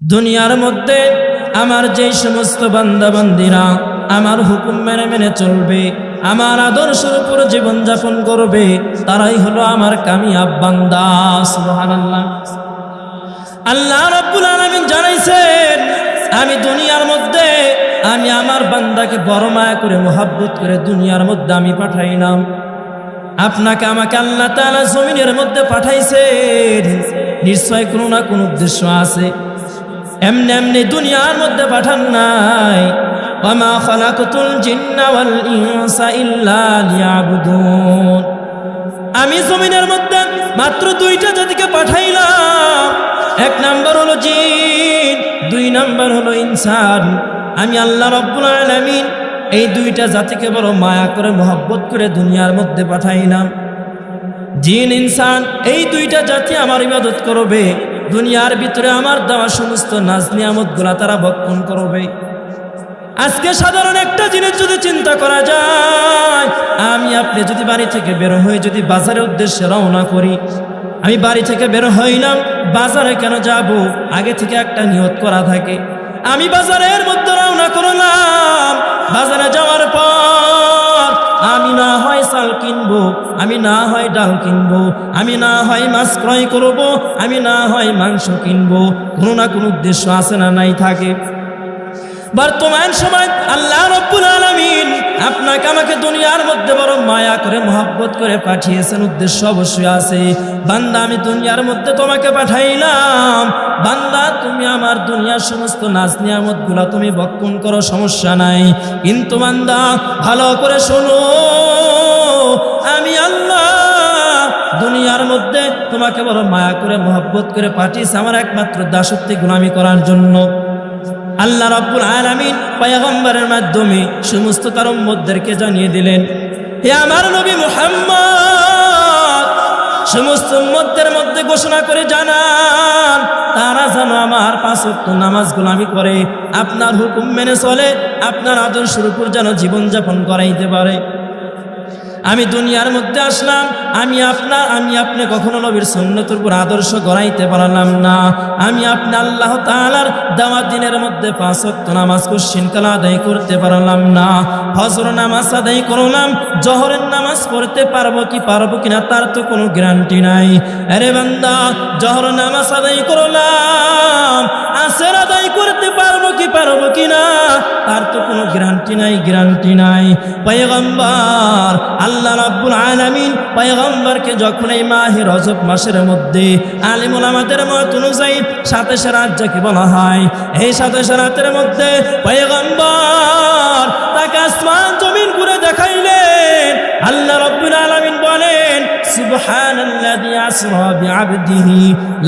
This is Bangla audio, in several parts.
দুনিয়ার মধ্যে আমার যেই সমস্ত বান্দাবান্দিরা আমার হুকুম মেনে মেনে চলবে, আমার আদর্শের উপর জীবনযাপন করবে, তারাই হলো আমার কামিয়াব বান্দা আল্লাহ রাব্বুল আলামিন জানাইছেন, আমি দুনিয়ার মধ্যে আমি আমার বান্দাকে বড় মায়া করে, মোহাব্বত করে দুনিয়ার মধ্যে আমি পাঠাইলাম। আপনাকে আমাকে আল্লাহ তাআলা জমিনের মধ্যে পাঠাইছেন। নিশ্চয় কোনো না কোনো উদ্দেশ্য আছে। এমনি এমনি দুনিয়ার মধ্যে পাঠান নাই। ওয়ামা খালাকতুল জিন্না ওয়াল ইনসা ইল্লা লিয়াবুদুন। আমি জমিনের মধ্যে মাত্র দুইটা জাতিকে পাঠাইলাম। এক নাম্বার হলো জিন, দুই নাম্বার হলো ইনসান। আমি আল্লাহ রব্বুল আলামিন এই দুইটা জাতিকে বড় মায়া করে, মোহব্বত করে দুনিয়ার মধ্যে পাঠাইলাম। জিন, ইনসান, এই দুইটা জাতি আমার ইবাদত করবে। দুনিয়ার ভিতরে আমার দেওয়া সমস্ত নাজ নিয়ামতগুলা তারা ভক্ষণ করবে। আজকে সাধারণ একটা জিনিস যদি চিন্তা করা যায়, আমি আপনি যদি বাড়ি থেকে বের হয়ে যদি বাজারের উদ্দেশ্যে রওনা করি, আমি বাড়ি থেকে বের হইলাম, বাজারে কেন যাব? আগে থেকে একটা নিয়ত করা থাকে। আমি বাজারের মধ্যে রওনা করলাম, বাজারে যাওয়ার পর আমি না হয় চাল কিনবো, আমি না হয় ডাল কিনবো, আমি না হয় মাছ ক্রয় করব, আমি না হয় মাংস কিনবো, কোনো না কোনো উদ্দেশ্য আছে না নাই থাকে। বর্তমান সময় আল্লাহ রব্বুল আলামিন আপনাকে আমাকে দুনিয়ার মধ্যে বড় মায়া করে, মহব্বত করে পাঠিয়েছেন। উদ্দেশ্য অবশ্যই আছে। বান্দা, আমি দুনিয়ার মধ্যে তোমাকে পাঠাইলাম। বান্দা, তুমি আমার দুনিয়ার সমস্ত নাজ নিয়ামতগুলা তুমি বক্ষণ করো, সমস্যা নাই। কিন্তু বান্দা, ভালো করে শোনো, আমি আল্লাহ দুনিয়ার মধ্যে তোমাকে বড় মায়া করে, মহব্বত করে পাঠিয়েছে আমার একমাত্র দাসত্বে গুলামি করার জন্য। আল্লাহ রাব্বুল আলামিন পয়গম্বরের মাধ্যমে সমস্ত তার উম্মতদেরকে জানিয়ে দিলেন, হে আমার নবী মুহাম্মদ, সমস্ত উম্মতদের মধ্যে ঘোষণা করে জানান, তারা যেন আমার পাঁচ ওয়াক্ত নামাজ গোলামি করে, আপনার হুকুম মেনে চলে, আপনার আদর্শের উপর যেন জীবনযাপন করাইতে পারে। আমি দুনিয়ার মধ্যে আসলাম, আমি আপনার, আমি আপনি কখনো নবীর সন্ন্যতের উপর আদর্শ গড়াইতে পারলাম না। আমি আপনি আল্লাহ তাআলার দেওয়া দিনের মধ্যে পাঁচ ওয়াক্ত নামাজ কুশ্চিন কালা আদায় করতে পারলাম না। হজর নামাজ আদায় করলাম, জহরের নামাজ পড়তে পারব কি পারব কিনা তার তো কোনো গ্যারান্টি নাই। আরে বান্দা, জহর নামাজ আদায় করলাম আসের আদায় করতে পারব কি পারব কিনা তার তো কোনো নাই নাই। পয়গম্বর, আল্লাহ রাব্বুল আলামিন পয়গম্বরকে যখন এই মাহে রজব মাসের মধ্যে আলিমুল আমাদের মত অনুযায়ী সাতাশে রাত যাকে বলা হয়, এই সাতাশে রাতের মধ্যে পয়গম্বর তাকে আসমান জমিন ঘুরে দেখাইলেন। আল্লাহ রাব্বুল আলামিন বলেন সুবহানাল্লাযী আসরা বিআবদিহি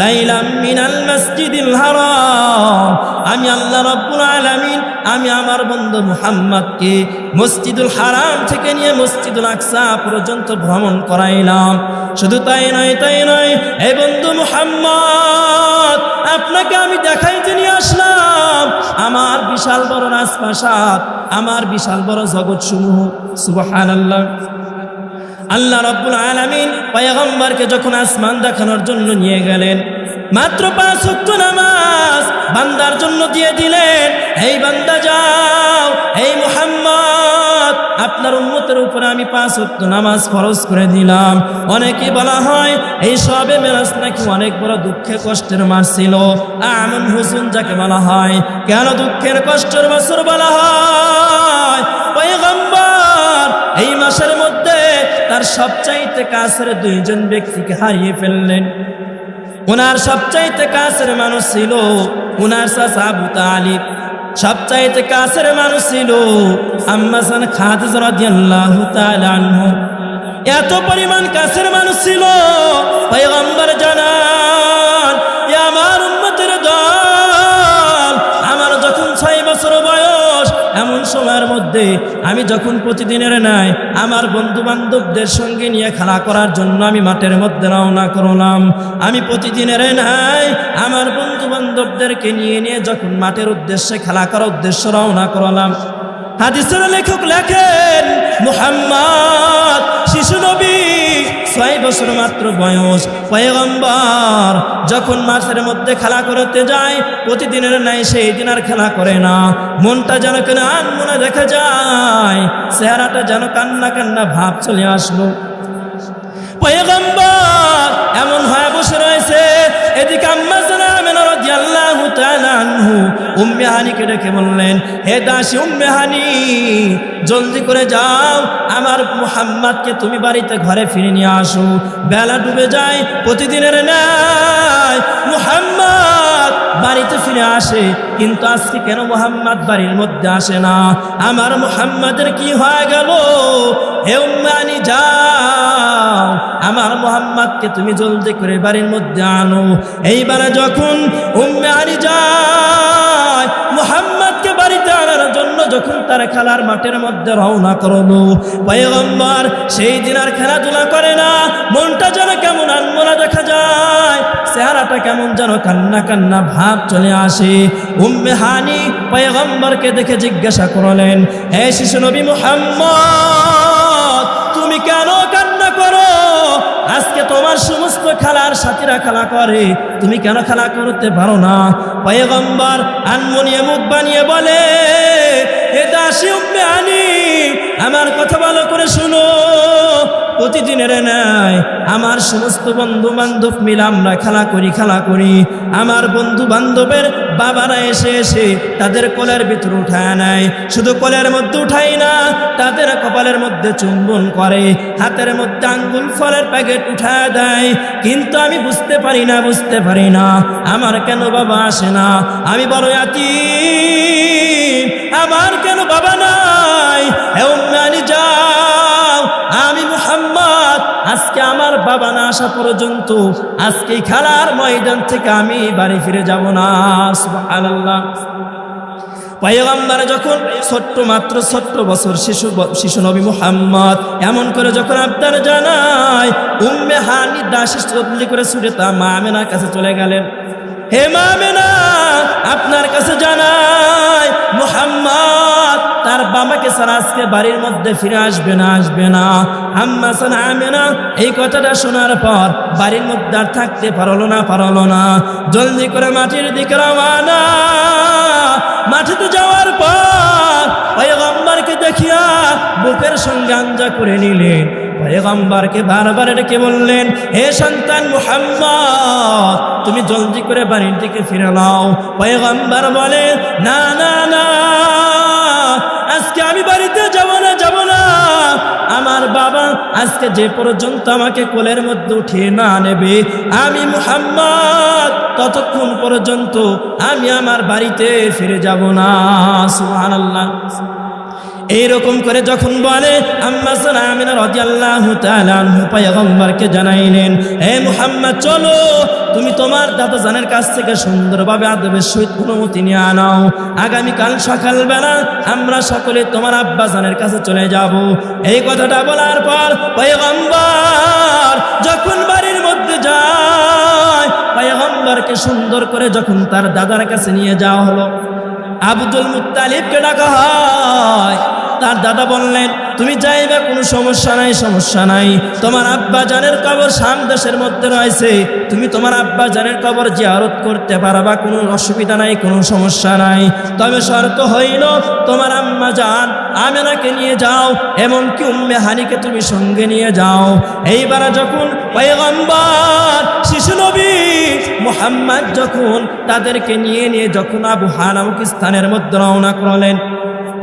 লাইলাম মিনাল মাসজিদিল হারাম। আমি আল্লাহ রাব্বুল আলামিন, আমি আমার বন্ধু মুহাম্মদকে মসজিদুল হারাম থেকে নিয়ে মসজিদুল আকসা পর্যন্ত ভ্রমণ করাইলাম। শুধু তাই নয় তাই নয় এই বন্ধু আপনাকে আমি দেখাইতে নিয়ে আসলাম। আমার বিশাল বড় রাজপ্রাসাদ, আমার বিশাল বড় জগৎ সমূহ সুবহানাল্লাহ। আল্লাহ রব্বুল আলামিন পয়গম্বরকে যখন আসমান দেখানোর জন্য নিয়ে গেলেন, মাত্র পাঁচ নামাজ বান্দার জন্য দিয়ে দিলেন এই বান্দা যাও এই মুহাম্মদ, আপনার উম্মতের উপরে আমি পাঁচ নামাজ ফরজ করে দিলাম। অনেকে বলা হয়, এই সবে মেরাজ নাকি অনেক বড় দুঃখে কষ্টের মাস ছিল। আমন হুসুন যাকে বলা হয়, কেন দুঃখের কষ্টের বছর বলা হয়? পয়গম্বর, এই মাসের মধ্যে তার সবচাইতে কাছের দুইজন ব্যক্তিকে হারিয়ে ফেললেন। ওনার সবচাইতে কাছের মানুষ ছিল ওনার চাচা সবচাইতে কাছের মানুষ ছিল আম্মাসান খাদিজা রাদিয়াল্লাহু তাআলা আনহু। এত পরিমাণ কাছের মানুষ ছিল, পয়গম্বর জানান সময়ের মধ্যে আমি যখন প্রতিদিনের নাই আমার বন্ধু বান্ধবদের সঙ্গে নিয়ে খেলা করার জন্য আমি মাঠের মধ্যে রওনা করলাম, আমি প্রতিদিনের নাই আমার বন্ধু বান্ধবদেরকে নিয়ে নিয়ে যখন মাঠের উদ্দেশ্যে খেলা করার উদ্দেশ্যে রওনা করলাম হাদিসের লেখক লেখেন মুহাম্মদ শিশু নবী ছয় বছর মাত্র বয়স। পয়গম্বর যখন মাঠের মধ্যে খেলা করতে যায়, প্রতিদিনের নাই সেই দিন আর খেলা করে না। মনটা যেন কেন আনমনে দেখা যায়, চেহারাটা যেন কান্না কান্না ভাব চলে আসলো। পয়গম্বর এমন হয়ে বসে রয়েছে, এদিকে আম্মা জানামেনা রাদিয়াল্লাহু তাআলা আনহু উম্মে হানিকে ডেকে বললেন, হে দাসী উম্মে হানি, জলদি করে যাও, আমার মুহাম্মাদকে তুমি বাড়িতে ঘরে ফিরে নিয়ে আসো। বেলা ডুবে যায়, প্রতিদিনের ন্যায় মুহাম্মদ বাড়িতে ফিরে আসে, কিন্তু আজকে কেন মুহাম্মদ বাড়ির মধ্যে আসে না? আমার মুহাম্মাদের কি হয়ে গেল? হে উম্মানি যাও, আমার মোহাম্মদকে তুমি জলদি করে বাড়ির মধ্যে আনো। এইবারে যখন উম্মে আনি যখন তার খেলার মাঠের মধ্যে রওনা করল, পয়গম্বর সেই দিন আর খেলাধুলা করে না, মনটা যেন কেমন আনমনা দেখা যায়, চেহারাটা কেমন যেন কান্না কান্না ভাব চলে আসে। উম্মে হানি পয়গম্বরকে দেখে জিজ্ঞাসা করলেন, হে শিশু নবী মুহাম্মদ, তুমি কেন কান্না করো? আজকে তোমার সমস্ত খেলার সাথীরা খেলা করে, তুমি কেন খেলা করতে পারো না? পয়গম্বর আনমনিয়ে মুখ বানিয়ে বলে আনি আমার কথা ভালো করে শুনো। প্রতিদিনের ন্যায় আমার সমস্ত বন্ধু বান্ধব মিলে আমরা খেলা করি খেলা করি। আমার বন্ধু বান্ধবের বাবারা এসে এসে তাদের কোলের ভিতর উঠায় নেয়। শুধু কোলের মধ্যে উঠাই না, তাদের কপালের মধ্যে চুম্বন করে। হাতের মধ্যে আঙ্গুল ফলের প্যাকেট উঠায় দেয়। কিন্তু আমি বুঝতে পারি না, বুঝতে পারি না। আমার কেন বাবা আসে না? আমি বড় আতি আমার কেন বাবা নাই? হে উম্মে যাও, আমি মুহাম্মদ, আজকে আমার বাবা না আসা পর্যন্ত আজকে খেলার ময়দান থেকে আমি বাড়ি ফিরে যাব না পয়গম্বর যখন ছোট্ট, মাত্র ছোট্ট বছর শিশু শিশু নবী মুহাম্মদ, এমন করে যখন আবদার জানায়, উম্মে হানি দাসী করে ছুটে তা মা আমেনার কাছে চলে গেলেন। হে মা আমেনা আপনার কাছে জানাই, মুহাম্মদ, তার বাবাকে ছাড়া আজকে বাড়ির মধ্যে ফিরে আসবে না আসবে না। আম্মা সানা আমেনা, এই কথাটা শোনার পর বাড়ির মধ্যে আর থাকতে পারল না পারল না। জলদি করে মাটির দিকে রওনা। মাটিতে যাওয়ার পর পয়গম্বরকে দেখিয়া বুকের সঙ্গে আঞ্জা করে নিলেন। পয়গম্বরকে বারবার ডেকে বললেন, হে সন্তান মুহাম্মদ, তুমি জলদি করে বাড়ির দিকে ফিরে নাও। পয়গম্বর বলে, না না না, আজকে আমি বাড়িতে যাব না যাব না। আমার বাবা আজকে যে পর্যন্ত আমাকে কোলের মধ্যে উঠিয়ে না নেবে, আমি মুহাম্মদ, ততক্ষণ পর্যন্ত আমি আমার বাড়িতে ফিরে যাব না। সুবহানাল্লাহ। এইরকম করে যখন বলে, আম্মা সালামিনা রাদিয়াল্লাহু তাআলা আনহু পয়গম্বরকে জানাইলেন হে মুহাম্মদ, চলো, তুমি তোমার দাদা জানের কাছ থেকে সুন্দরভাবে আদবের সহিত অনুমতি নিয়ে আনাও। আগামীকাল সকালবেলা আমরা সকলে তোমার আব্বা জানের কাছে চলে যাব। এই কথাটা বলার পর পয়গম্বর যখন বাড়ির মধ্যে যায়, পয়গম্বরকে সুন্দর করে যখন তার দাদার কাছে নিয়ে যাওয়া হলো, আব্দুল মুত্তালিবকে ডাকা হয়। তার দাদা বললেন, তুমি যাইবে, কোনো সমস্যা নাই সমস্যা নাই। তোমার আব্বা জানের কবর শাম দেশের মধ্যে রয়েছে। তুমি তোমার আব্বা জানের কবর জিয়ারত করতে পারবা, কোনো অসুবিধা নাই, কোনো সমস্যা নাই। তবে শর্ত হইল, তোমার আম্মা জান আমেনাকে নিয়ে যাও, এমনকি উম্মে হানিকে তুমি সঙ্গে নিয়ে যাও। এইবার যখন পয়গম্বর, শিশু নবী মোহাম্মদ যখন তাদেরকে নিয়ে নিয়ে যখন আবু হানামুক স্থানের মধ্যে রওনা করলেন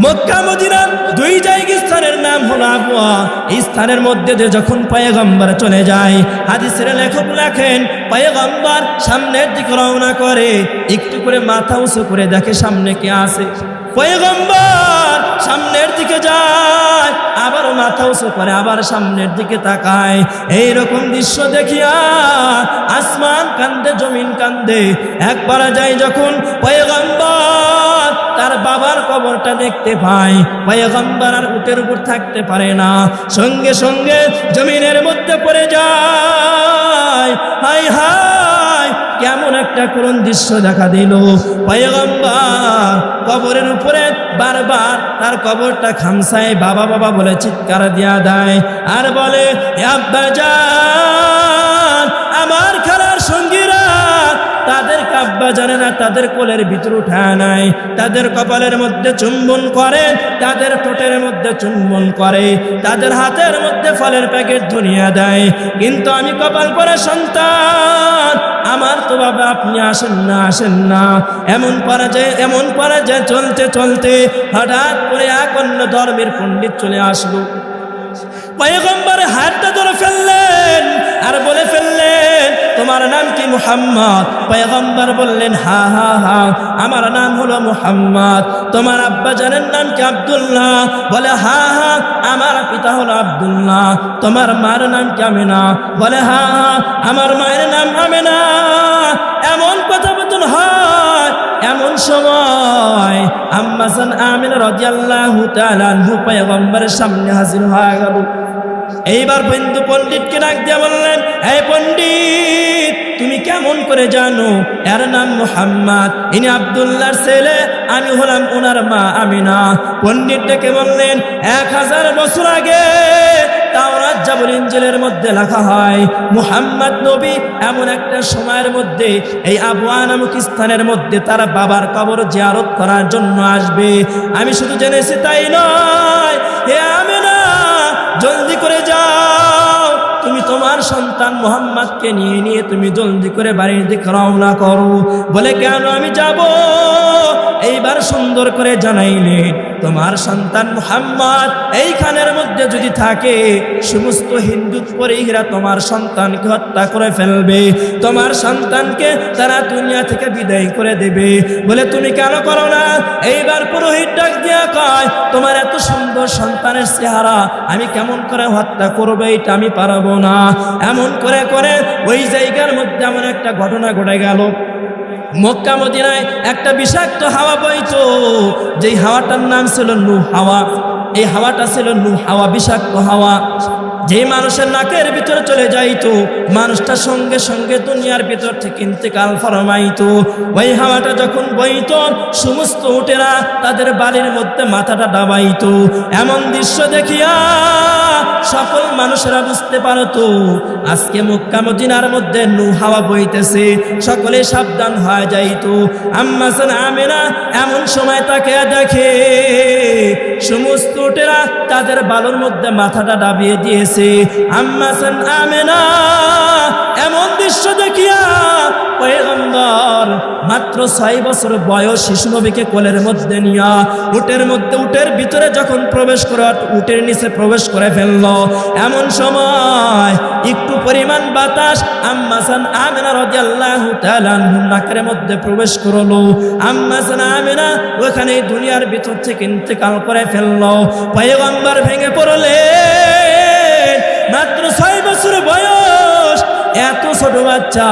মক্কা মদিনা দুই জায়গা স্থানের নাম হলো আবুয়া। এই স্থানের মধ্যে দিয়ে যখন পয়গম্বর চলে যায়, হাদিসের লেখক লেখেন, পয়গম্বর সামনের দিকে রওনা করে, একটু করে মাথা উঁচু করে দেখে সামনে কে আছে। পয়গম্বর সামনের দিকে যায়, আবারও মাথা উঁচু করে আবার সামনের দিকে তাকায়। এই রকম দৃশ্য দেখিয়া আসমান কান্দে, জমিন কান্দে, একবার যায় যখন পয়গম্বর তার বাবার কবরটা দেখতে পায়। পয়গম্বর আর উটের উপর থাকতে পারে না। সঙ্গে সঙ্গে জমিনের মধ্যে পড়ে যায়। হাই হাই কেমন একটা করুণ দৃশ্য দেখা দিল। পয়গম্বর কবরের উপরে বারবার তার কবরটা খামসায় বাবা বাবা বলে চিৎকার দিয়া দেয় আর বলে, "এ আব্বাজান, আমার খেলার সঙ্গীরা তাদের কাব্বা জানে না, তাদের কোলের ভিতর উঠায় নাই। তাদের কপালের মধ্যে চুম্বন করে, তাদের ঠোঁটের মধ্যে চুম্বন করে, তাদের হাতের মধ্যে ফলের প্যাকেট ধনিয়া দেয়। কিন্তু আমি কপাল করে সন্তান, আমার তো বাবা আপনি আসেন না আসেন না। এমন পরাজয় এমন পরাজয় চলতে চলতে হঠাৎ করে এক অন্য ধর্মের পণ্ডিত চলে আসলো। পয়গম্বর হাতটা ধরে ফেললেন আর বলে ফেললেন, তোমার নাম কি মুহাম্মদ? পয়গম্বর বললেন, হা হা হা, আমার নাম হলো মুহাম্মদ। তোমার আব্বা জানের নাম কি আব্দুল্লাহ? বলে, হা হা, আমার পিতা হলো আব্দুল্লাহ। তোমার মার নাম কি আমেনা? বলে, হা হা, আমার মায়ের নাম আমেনা। এমন কথা বচন হয়, এমন সময় আম্মাসান আমিন রাদিয়াল্লাহু তাআলা পয়গম্বরের সামনে হাজির হয়ে গেল। এইবার বন্ধু পণ্ডিতকে ডাক দিয়ে বললেন, এই পণ্ডিত, তুমি কেমন করে জানো? এর নাম মুহাম্মদ। ইনি আব্দুল্লাহর ছেলে, আমি হলাম ওনার মা আমিনা। পণ্ডিত ডেকে বললেন, এক হাজার বছর আগে মধ্যে লেখা হয়, মুহাম্মদ নবী এমন একটা সময়ের মধ্যে, এই নামক স্থানের মধ্যে তার বাবার কবর জিয়ারত করার জন্য আসবে। আমি শুধু জেনেছি তাই নয় হে জলদি করে যাও। তুমি তোমার সন্তান মোহাম্মদকে নিয়ে নিয়ে তুমি জলদি করে বাড়ির দিকে রওনা করো। বলে, কেন আমি যাব? এইবার সুন্দর করে জানাইলে তোমার সন্তান মোহাম্মদ এইখানের মধ্যে যদি থাকে, সমস্ত হিন্দু পরিহীরা তোমার সন্তানকে হত্যা করে ফেলবে। তোমার সন্তানকে তারা দুনিয়া থেকে বিদায় করে দেবে। বলে, তুমি কেন করো না? এইবার পুরোহিত ডাক দিয়া কয়, তোমার এত সুন্দর সন্তানের চেহারা, আমি কেমন করে হত্যা করব এটা আমি পারব না। এমন করে করে ওই জায়গার মধ্যে এমন একটা ঘটনা ঘটে গেল। মক্কা মদিনায় একটা বিষাক্ত হাওয়া বইত, যেই হাওয়াটার নাম ছিল নু হাওয়া। এই হাওয়াটা ছিল নু হাওয়া, বিষাক্ত হাওয়া। যেই মানুষের নাকের ভিতরে চলে যাইতো, মানুষটা সঙ্গে সঙ্গে দুনিয়ার ভিতর থেকে ইন্তেকাল ফরমাইতো। ওই হাওয়াটা যখন বইতো সমস্ত উটেরা তাদের বাড়ির মধ্যে মাথাটা ডাবাইতো এমন দৃশ্য দেখিয়া সকল মানুষেরা বুঝতে পারতো, আজকে মক্কা মদিনার মধ্যে নু হাওয়া বইতেছে, সকলে সাবধান হয়ে যাইতো। আম্মাসান আমেনা এমন সময় তাকে দেখে, সমস্ত উটেরা তাদের বালুর মধ্যে মাথাটা ডাবিয়ে দিয়েছে। আম্মাসান আমেনা, এমন দৃশ্য দেখিয়া পয়গম্বর মাত্র ছয় বছর বয়স শিশু নবীকে কোলের মধ্যে নিয়া উটের মধ্যে, উটের ভিতরে যখন প্রবেশ করে, উটের নিচে প্রবেশ করে ফেলল। এমন সময় একটু পরিমাণ বাতাস আম্মাসান আমেনা রাদিয়াল্লাহু তাআলা নাকের মধ্যে প্রবেশ করল। আম্মাসান আমেনা ওখানে দুনিয়ার ভিতর থেকে ইন্তেকাল করে ফেলল। পয়গম্বর ভেঙে পড়লেন মাত্র ছয় বছর বয়স। এত ছোট বাচ্চা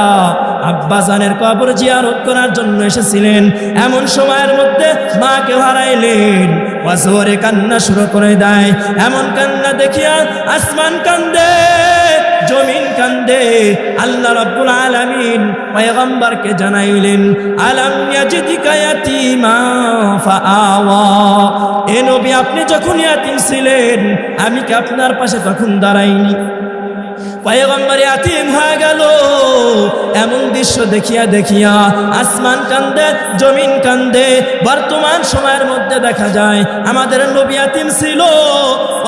আব্বাসানের কবর জিয়ারত করার জন্য এসেছিলেন। এমন সময়ের মধ্যে মাকে হারাইলেন। বছরে কান্না শুরু করে দেয়। এমন কান্না দেখিয়া আসমান কান্দে, জমিন কান্দে। আল্লাহ রাব্বুল আলামিন পয়গম্বরকে জানাইলেন, আলাম ইয়াজিদিকা ইয়াতীমা ফাআওয়া? এ নবী, আপনি যখন ইয়াতিম ছিলেন, আমি কি আপনার পাশে তখন দাঁড়াইনি? পয়গম্বর আতিম হয়ে গেল। এমন দৃশ্য দেখিয়া দেখিয়া আসমান কান্দে, জমিন কান্দে, বর্তমান সময়ের মধ্যে দেখা যায়, আমাদের নবী আতিম ছিল।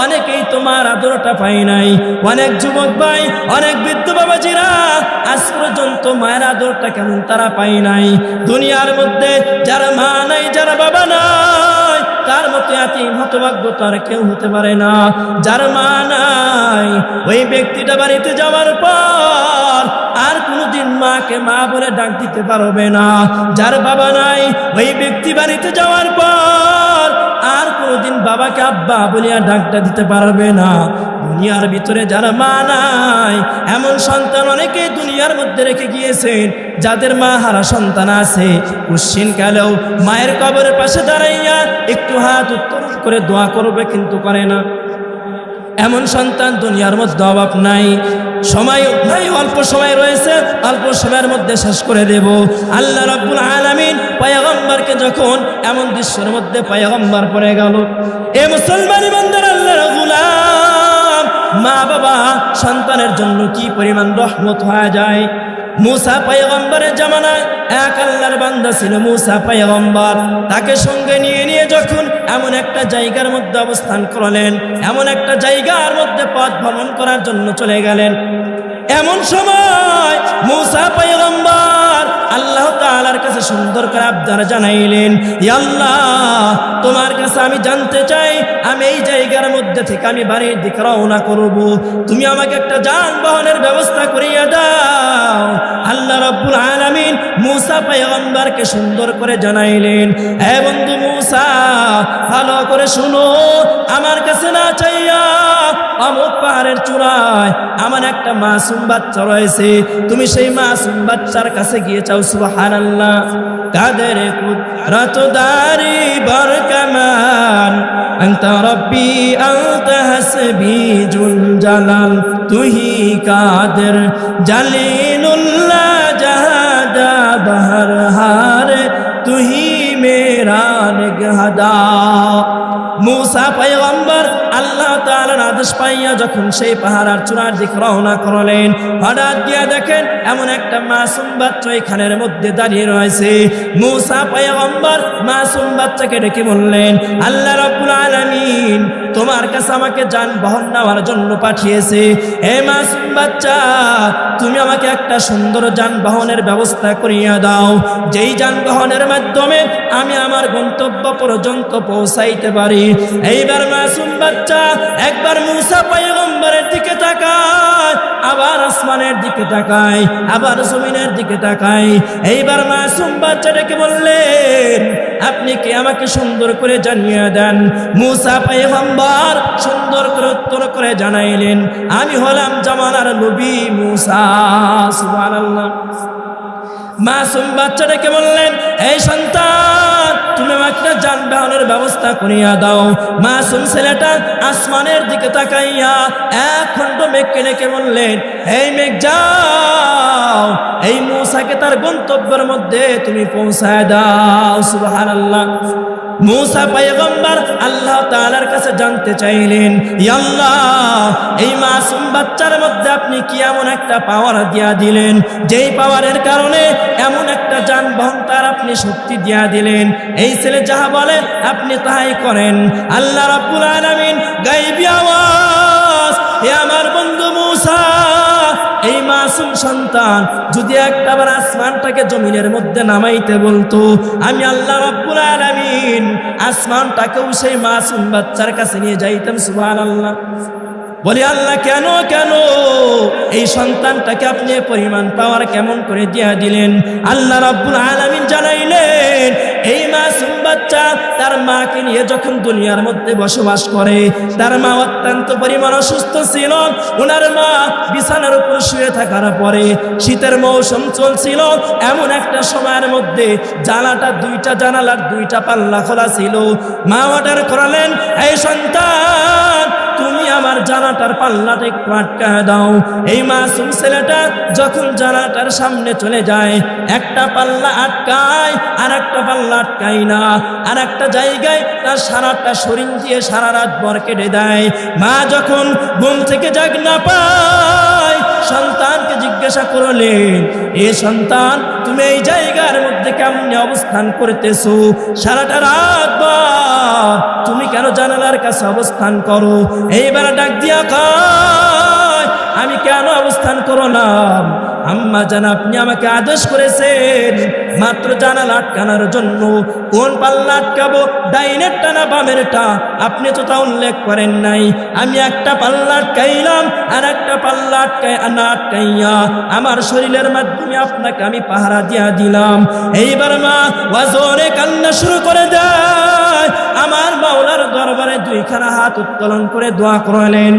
অনেকেই তোমার আদরটা পাই নাই। অনেক যুবক ভাই, অনেক বৃদ্ধ বাবাজিরা, আজ পর্যন্ত মায়ের আদরটা কেমন তারা পাই নাই। দুনিয়ার মধ্যে যারা মা নাই, যারা বাবা নাই তার মতো এতিম হতভাগ্য তো আর কেউ হতে পারে না। যার মা নাই, ওই ব্যক্তিটা বাড়িতে যাওয়ার পর আর কোনোদিন মাকে মা বলে ডাক দিতে পারবে না। যার বাবা নাই, ওই ব্যক্তি বাড়িতে যাওয়ার পর আর কোনোদিন বাবাকে আব্বা বলিয়া ডাকটা দিতে পারবে না। দুনিয়ার ভিতরে যারা মা নাই, এমন সন্তান অনেকে দুনিয়ার মধ্যে রেখে গিয়েছেন, যাদের মা হারা সন্তান আছে। কুশ্চিন কালেও মায়ের কবরের পাশে দাঁড়াইয়া একটু হাত উত্তোলন করে দোয়া করবে কিন্তু করে না। এমন সন্তান দুনিয়ার মধ্যে অভাব নাই। সময় নাই, অল্প সময় রয়েছে, অল্প সময়ের মধ্যে শেষ করে দেব। আল্লাহ রাব্বুল আলামিন পয়গম্বরকে যখন এমন দৃশ্যের মধ্যে পয়গম্বর পড়ে গেল, এ মুসলমান ইমানদার আল্লাহর গোলাম! মা বাবা সন্তানের জন্য কি পরিমাণ রহমত হয়ে যায়? মুসা পয়গম্বরের জামানায় এক আল্লাহর বান্দা ছিল মুসা পয়গম্বর। তাকে সঙ্গে নিয়ে নিয়ে যখন এমন একটা জায়গার মধ্যে অবস্থান করলেন, এমন একটা জায়গার মধ্যে পথ ভ্রমণ করার জন্য চলে গেলেন। এমন সময় মুসা পয়গম্বর আল্লাহ তাআলার কাছে সুন্দর করে আবদার জানাইলেন আল্লাহ, তোমার কাছে আমি জানতে চাই, আমি এই জায়গার মধ্যে থেকে আমি বাড়ির দিকে রওনা করব। তুমি আমাকে একটা যানবাহনের ব্যবস্থা করিয়া দাও। আল্লাহ রাব্বুল আলামিন মুসা পয়গম্বরকে সুন্দর করে জানাইলেন, হে বন্ধু মুসা, ভালো করে শুনো, আমার কাছে না চাইয়া অমুক পাহাড়ের চূড়ায় আমার একটা মাসুম বাচ্চা রয়েছে তুমি সেই মাসুম বাচ্চার কাছে গিয়ে চাও সুবাহান আল্লাহ কাদের কুদরত দারি বরকামান أنت ربي أنت حسبي جل جلال তুহি কাদের জালিলুল্লাহ জাহাদা বহর হার তুহি মেরা নিগহদা মুসা পয়গম্বর আল্লাহ তাআলার আদেশ পাইয়া যখন সেই পাহাড়ার চূড়ার দিকে রওনা করলেন, হঠাৎ গিয়া দেখেন এমন একটা মাসুম বাচ্চা এখানের মধ্যে দাঁড়িয়ে রয়েছে। মুসা পয়গম্বর মাসুম বাচ্চাকে ডেকে বললেন, আল্লাহ রাব্বুল আলামিন তোমার কাছে আমাকে যানবাহন নেওয়ার জন্য পাঠিয়েছে। হে মাসুম বাচ্চা, তুমি আমাকে একটা সুন্দর যানবাহনের ব্যবস্থা করিয়া দাও। যেই যানবাহনের মাধ্যমে আমি আমার গন্তব্য পর্যন্ত পৌঁছাইতে পারি। এইবার মাসুম বাচ্চা, একবার মুসা পয়গম্বরের দিকে তাকায়, আবার আসমানের দিকে তাকায়, আবার জমিনের দিকে তাকায়। এইবার মাসুম বাচ্চাটাকে বললেন, আপনি কি আমাকে সুন্দর করে জানিয়ে দেন? মুসা পয়গম্বর সুন্দর করে উত্তর করে জানাইলেন, আমি হলাম জামানার নবী মুসা। মাসুম বাচ্চাটাকে বললেন, এই সন্তান একটা যানবাহনের ব্যবস্থা করিয়া দাও। মাসুম ছেলেটা আসমানের দিকে তাকাইয়া এক খণ্ড মেঘকে ডেকে বললেন এই মেঘ, যাও। এই মৌসাকে তার গন্তব্যের মধ্যে তুমি পৌঁছায় দাও, সুবহানাল্লাহ। মুসা পয়গম্বর আল্লাহ তাআলার কাছে জানতে চাইলেন এই মাসুম বাচ্চার মধ্যে আপনি কি এমন একটা পাওয়ার দিয়া দিলেন? যেই পাওয়ারের কারণে এমন একটা যানবাহন তার আপনি শক্তি দিয়া দিলেন। এই ছেলে যাহা বলে, আপনি তাহাই করেন। আল্লাহ রাব্বুল আলামিন গাইবি আওয়াজ, হে আমার এই মাসুম সন্তান যদি একটাবার আসমানটাকে জমিনের মধ্যে নামাইতে বলতো, আমি আল্লাহ রাব্বুল আলামিন আসমানটাকেও সেই মাসুম বাচ্চার কাছে নিয়ে যাইতাম, সুবহানাল্লাহ। বলি, আল্লাহ, কেন কেন? এই সন্তানটাকে আপনি পরিমাণ পাওয়ার কেমন করে দিয়া দিলেন? আল্লাহ রাব্বুল আলামিন জানাইলেন, এই মাসুম বাচ্চা, তার মাকে নিয়ে যখন দুনিয়ার মধ্যে বসবাস করে, তার মা অত্যন্ত পরিমাণ অসুস্থ ছিল। ওনার মা বিছানার উপর শুয়ে থাকার পরে শীতের মৌসুম চলছিল। এমন একটা সময়ের মধ্যে জানাটা দুইটা জানালার দুইটা পাল্লা খোলা ছিল। মা অর্ডার করালেন, এই সন্তান, তুমি আমার জানাটার পাল্লাটা একটু আটকা দাও। এই মাসুম ছেলেটা যখন জানাটার সামনে চলে যায়, একটা পাল্লা আটকায় আর একটা পাল্লা আটকায় না। আর একটা জায়গায় তার সারাটা শরীর দিয়ে সারা রাত বর কেটে দেয়। মা যখন ঘুম থেকে জাগ না পায়, সন্তানকে জিজ্ঞাসা করলেন, এ সন্তান, তুমি এই জায়গার মধ্যে কেমনে অবস্থান করতেছো? সারাটা রাত তুমি কেন জানালার কাছে অবস্থান করো? এইবার ডাক দিয়া কয়, আমি কেন অবস্থান করলাম? আম্মা জান, আপনি আমাকে আদেশ করেছেন মাত্র জানালা আটকানোর জন্য। কোন পাল্লা আটকাবো? ডাইনেরটা না বামেরটা আপনি তো তা উল্লেখ করেন নাই। আমি একটা পাল্লা আটকাইলাম আর একটা পাল্লা আটকাই না আটকাইয়া আমার শরীরের মাধ্যমে আপনাকে আমি পাহারা দিয়া দিলাম। এইবার মা, ওয়াজরে কান্না শুরু করে দেয় মাওলার দরবারে দুইখানা হাত উত্তোলন করে দোয়া করলেন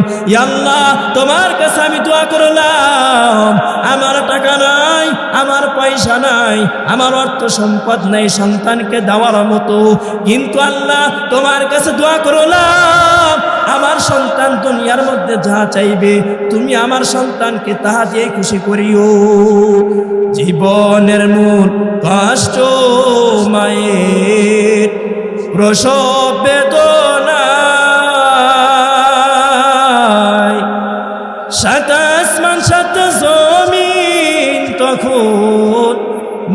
আল্লাহ, তোমার কাছে আমি দোয়া করলাম। আমার টাকা নাই, আমার পয়সা নাই, আমার অর্থ সম্পদ নাই, সন্তানকে দেওয়ার মতো। কিন্তু আল্লাহ, তোমার কাছে দোয়া করলাম। আমার সন্তান দুনিয়ার মধ্যে যা চাইবে, তুমি আমার সন্তানকে তাহা দিয়ে খুশি করিও। জীবনের মূল কষ্ট মায়ের প্রসব বেদনায় সাত আসমান সাত জমিন তখন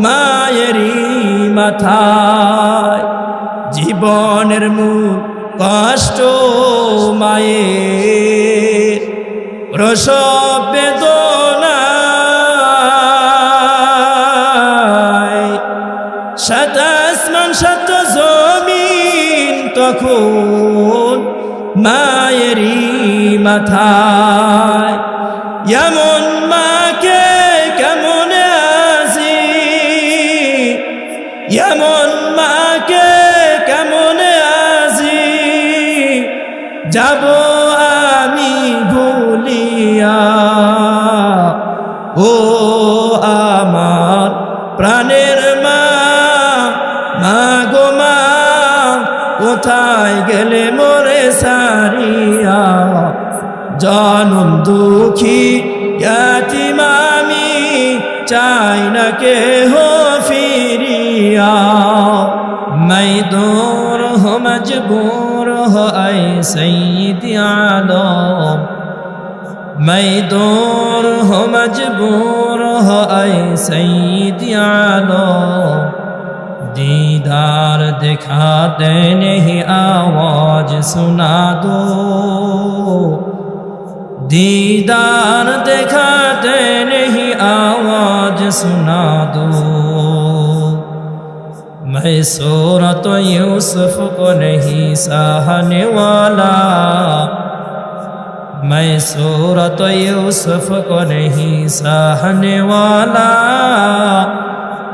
মায়েরই মাথায়। জীবনের মুখ কষ্ট মায়ের। প্রসব বেদনায় তখন মায়েরই মাথায়। এমন মাকে কেমন আছি? এমন মাকে কেমন আছি? যাব আমি ভুলিয়া। ও আমার প্রাণের মা মা কোথায় গেলে মরে সারিয়া? জনম দুঃখী জ্ঞাতি মামি চাই না কে হো ফিরিয়া। মাই দূর হো, মজবুর হো, আই সৈদিয়াল মাই দোর হো, মজবুর হো, আই সৈদিয়াল دیدار دکھاتے نہیں آواز سنا دو۔ دیدار دکھاتے نہیں آواز سنا دو۔ میں سورت یوسف کو نہیں سہنے والا۔ میں صورت یوسف کو نہیں سہنے والا۔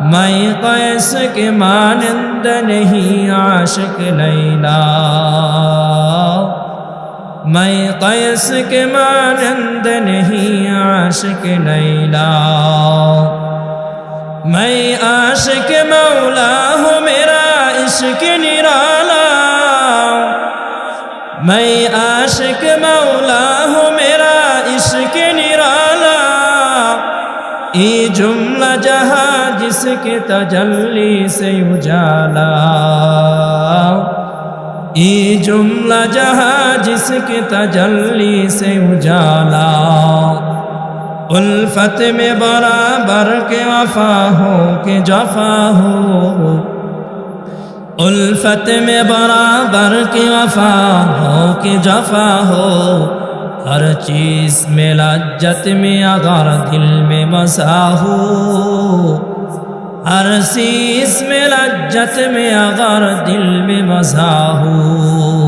میں قیس کے مانند نہیں عاشق لیلا میں قیس کے مانند نہیں عاشق لیلا میں عاشق مولا ہوں میرا عشق نرالا میں عاشق مولا ہوں ای جملہ جہاں جس کے تجلی سے اجالا۔ ای جملہ جہاں جس کے تجلی سے اجالا۔ الفت میں برابر کے وفا ہو کے جفا ہو۔ الفت میں برابر کے وفا ہو کے جفا ہو۔ ہر چیز میں لجت میں اگر دل میں بسا ہو۔ ہر چیز میں لجت میں اگر دل میں بسا ہو۔